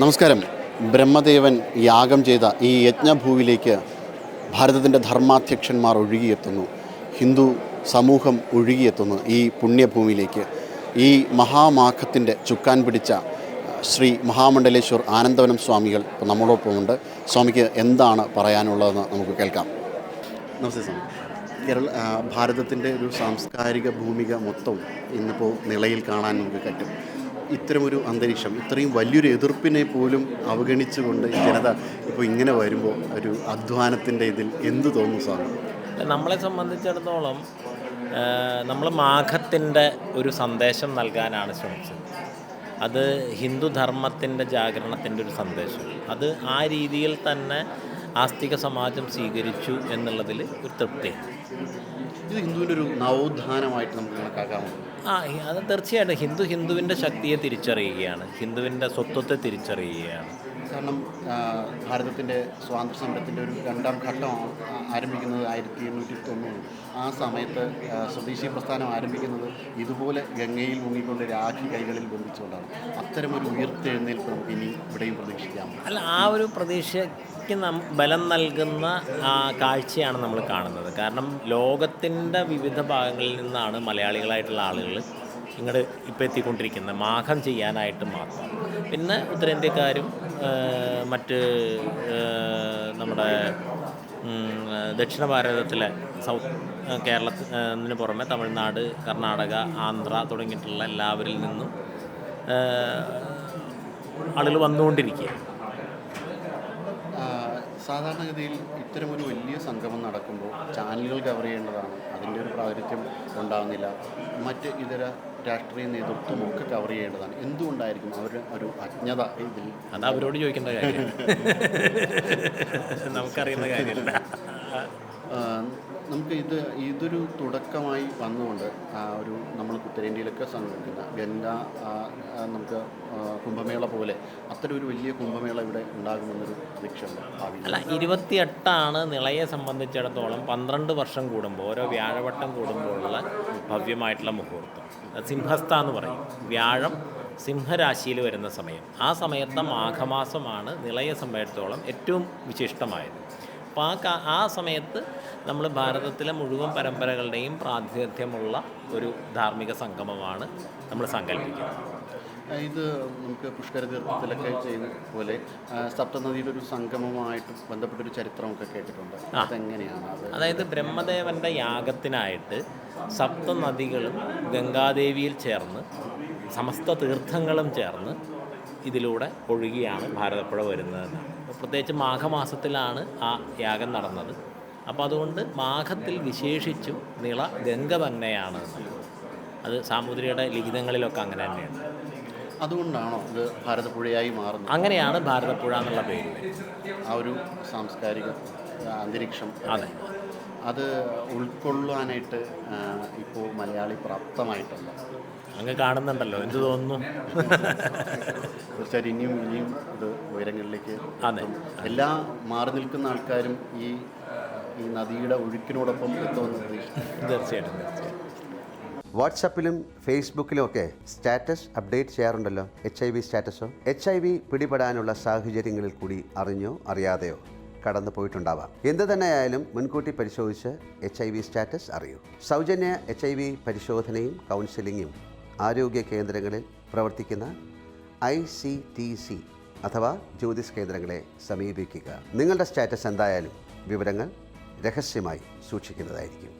നമസ്കാരം. ബ്രഹ്മദേവൻ യാഗം ചെയ്ത ഈ യജ്ഞഭൂവിലേക്ക് ഭാരതത്തിന്റെ ധർമാധ്യക്ഷന്മാർ ഒഴുകിയെത്തുന്നു. ഹിന്ദു സമൂഹം ഒഴുകിയെത്തുന്നു ഈ പുണ്യഭൂമിയിലേക്ക്. ഈ മഹാമാഘത്തിന്റെ ചുക്കാൻ പിടിച്ച ശ്രീ മഹാമണ്ഡലേശ്വർ ആനന്ദവനം സ്വാമികൾ ഇപ്പോൾ നമ്മളോടൊപ്പമുണ്ട്. സ്വാമിക്ക് എന്താണ് പറയാനുള്ളതെന്ന് നമുക്ക് കേൾക്കാം. നമസ്തേ സ്വാമി. കേരള ഭാരതത്തിന്റെ ഒരു സാംസ്കാരിക ഭൂമിക മൊത്തം ഇന്നിപ്പോൾ നിലയിൽ കാണാൻ നമുക്ക് പറ്റും. ഇത്തരമൊരു അന്തരീക്ഷം ഇത്രയും വലിയൊരു എതിർപ്പിനെ പോലും അവഗണിച്ചുകൊണ്ട് ജനത ഇപ്പോൾ ഇങ്ങനെ വരുമ്പോൾ ഒരു അധ്വാനത്തിന്റെ ഇതിൽ എന്ത് തോന്നുന്നു സാർ? നമ്മളെ സംബന്ധിച്ചിടത്തോളം നമ്മൾ മാഘത്തിന്റെ ഒരു സന്ദേശം നൽകാനാണ് ശ്രമിച്ചത്. അത് ഹിന്ദുധർമ്മത്തിന്റെ ജാഗരണത്തിന്റെ ഒരു സന്ദേശം. അത് ആ രീതിയിൽ തന്നെ ആസ്തിക സമാജം സ്വീകരിച്ചു എന്നുള്ളതിൽ ഒരു തൃപ്തിയാണ് ഇത് ഹിന്ദുവിന്റെ ഒരു നവോത്ഥാനമായിട്ട് നമുക്ക് കണക്കാക്കാമോ? ആ അത് തീർച്ചയായിട്ടും ഹിന്ദു ഹിന്ദുവിന്റെ ശക്തിയെ തിരിച്ചറിയുകയാണ്. ഹിന്ദുവിന്റെ സ്വത്വത്തെ തിരിച്ചറിയുകയാണ്. കാരണം ഭാരതത്തിന്റെ സ്വാതന്ത്ര്യ സമരത്തിന്റെ ഒരു രണ്ടാം ഘട്ടം ആരംഭിക്കുന്നത് ആയിരത്തി എണ്ണൂറ്റി തൊണ്ണൂറ്. ആ സമയത്ത് സ്വദേശി പ്രസ്ഥാനം ആരംഭിക്കുന്നത് ഇതുപോലെ ഗംഗയിൽ മുങ്ങിക്കൊണ്ട് രാഖി കൈകളിൽ ബന്ധിച്ചുകൊണ്ടാണ്. അത്തരമൊരു ഉയർത്തെഴുന്നേൽപ്പ് നമുക്ക് ഇനി ഇവിടെയും പ്രതീക്ഷിക്കാം. അല്ല ആ ഒരു പ്രതീക്ഷയ്ക്ക് നം ബലം നൽകുന്ന കാഴ്ചയാണ് നമ്മൾ കാണുന്നത്. കാരണം ലോകത്തിന്റെ വിവിധ ഭാഗങ്ങളിൽ നിന്നാണ് മലയാളികളായിട്ടുള്ള ആളുകൾ ഇങ്ങോട്ട് ഇപ്പോൾ എത്തിക്കൊണ്ടിരിക്കുന്നത്. മാഘം ചെയ്യാനായിട്ട് മാത്രം. പിന്നെ ഉത്തരേന്ത്യക്കാരും മറ്റ് നമ്മുടെ ദക്ഷിണ ഭാരതത്തിലെ സൗത്ത് കേരളത്തിന് പുറമെ തമിഴ്നാട് കർണാടക ആന്ധ്ര തുടങ്ങിയിട്ടുള്ള എല്ലാവരിൽ നിന്നും ആളുകൾ വന്നുകൊണ്ടിരിക്കുകയാണ്. സാധാരണഗതിയിൽ ഇത്തരമൊരു വലിയ സംഗമം നടക്കുമ്പോൾ ചാനലുകൾ കവർ ചെയ്യേണ്ടതാണ്. അതിന്റെ ഒരു പ്രാതിനിധ്യം ഉണ്ടാകുന്നില്ല മറ്റ് ഇതര രാഷ്ട്രീയ നേതൃത്വം ഒക്കെ കവർ ചെയ്യേണ്ടതാണ്. എന്തുകൊണ്ടായിരിക്കും അവർ ഒരു അജ്ഞത ഇതിൽ അത് അവരോട് ചോദിക്കേണ്ട കാര്യം. നമുക്കറിയുന്ന കാര്യമല്ല. നമുക്ക് ഇത് ഇതൊരു തുടക്കമായി വന്നുകൊണ്ട് ആ ഒരു നമ്മൾ ഉത്തരേന്ത്യയിലൊക്കെ സംഘടിപ്പിക്കുന്ന ആ, നമുക്ക് കുംഭമേള പോലെ അത്തരം ഒരു വലിയ കുംഭമേള ഇവിടെ ഉണ്ടാകുമെന്നൊരു പ്രതീക്ഷയുണ്ട് അല്ല ഇരുപത്തിയെട്ടാണ് നിളയെ സംബന്ധിച്ചിടത്തോളം പന്ത്രണ്ട് വർഷം കൂടുമ്പോൾ ഓരോ വ്യാഴവട്ടം കൂടുമ്പോഴുള്ള ഭവ്യമായിട്ടുള്ള മുഹൂർത്തം. സിംഹസ്ഥ എന്ന് പറയും. വ്യാഴം സിംഹരാശിയിൽ വരുന്ന സമയം. ആ സമയത്തെ മാഘമാസമാണ് നിളയെ സംബന്ധിച്ചിടത്തോളം ഏറ്റവും വിശിഷ്ടമായത്. അപ്പോൾ ആ ആ സമയത്ത് നമ്മൾ ഭാരതത്തിലെ മുഴുവൻ പരമ്പരകളുടെയും പ്രാതിനിധ്യമുള്ള ഒരു ധാർമ്മിക സംഗമമാണ് നമ്മൾ സങ്കല്പിക്കുന്നത്. ഇത് നമുക്ക് പുഷ്കര തീർത്ഥത്തിലൊക്കെ ചെയ്യുന്ന പോലെ സപ്തനദിയുടെ ഒരു സംഗമമായിട്ട് ബന്ധപ്പെട്ടൊരു ചരിത്രമൊക്കെ കേട്ടിട്ടുണ്ട്. അതെങ്ങനെയാണ് എങ്ങനെയാണ് അതായത് ബ്രഹ്മദേവന്റെ യാഗത്തിനായിട്ട് സപ്ത നദികളും ഗംഗാദേവിയിൽ ചേർന്ന് സമസ്ത തീർത്ഥങ്ങളും ചേർന്ന് ഇതിലൂടെ ഒഴുകിയാണ് ഭാരതപ്പുഴ വരുന്നത്. പ്രത്യേകിച്ച് മാഘമാസത്തിലാണ് ആ യാഗം നടന്നത്. അപ്പോൾ അതുകൊണ്ട് മാഘത്തിൽ വിശേഷിച്ചും നിള ഗംഗ തന്നെയാണ്. അത് സാമൂതിരിയുടെ ലിഖിതങ്ങളിലൊക്കെ അങ്ങനെ തന്നെയാണ്. അതുകൊണ്ടാണോ ഇത് ഭാരതപ്പുഴയായി മാറുന്നത്? അങ്ങനെയാണ് ഭാരതപ്പുഴ എന്നുള്ള പേര് ആ ഒരു സാംസ്കാരിക അന്തരീക്ഷം. അതെ. അത് ഉൾക്കൊള്ളുവാനായിട്ട് ഇപ്പോൾ മലയാളി പ്രാപ്തമായിട്ടുണ്ട്. അങ്ങ് കാണുന്നുണ്ടല്ലോ എന്ത് തോന്നുന്നു? തീർച്ചയായിട്ടും ഇനിയും ഇനിയും ഇത് ഉയരങ്ങളിലേക്ക് അതെ. എല്ലാ മാറി നിൽക്കുന്ന ആൾക്കാരും ഈ ഈ നദിയുടെ ഒഴുക്കിനോടൊപ്പം എത്തുമെന്ന് പ്രതീക്ഷിക്കുന്നു. തീർച്ചയായിട്ടും തീർച്ചയായിട്ടും. വാട്സപ്പിലും ഫേസ്ബുക്കിലും ഒക്കെ സ്റ്റാറ്റസ് അപ്ഡേറ്റ് ചെയ്യാറുണ്ടല്ലോ? എച്ച് ഐ വി സ്റ്റാറ്റസോ? എച്ച് ഐ വി പിടിപെടാനുള്ള സാഹചര്യങ്ങളിൽ കൂടി അറിഞ്ഞോ അറിയാതെയോ കടന്നു പോയിട്ടുണ്ടാവാം. എന്ത് തന്നെയായാലും മുൻകൂട്ടി പരിശോധിച്ച് എച്ച് ഐ വി സ്റ്റാറ്റസ് അറിയൂ. സൗജന്യ എച്ച് ഐ വി പരിശോധനയും കൗൺസിലിങ്ങും ആരോഗ്യ കേന്ദ്രങ്ങളിൽ പ്രവർത്തിക്കുന്ന ഐ സി ടി സി അഥവാ ജ്യോതിഷ് കേന്ദ്രങ്ങളെ സമീപിക്കുക. നിങ്ങളുടെ സ്റ്റാറ്റസ് എന്തായാലും വിവരങ്ങൾ രഹസ്യമായി സൂക്ഷിക്കുന്നതായിരിക്കും.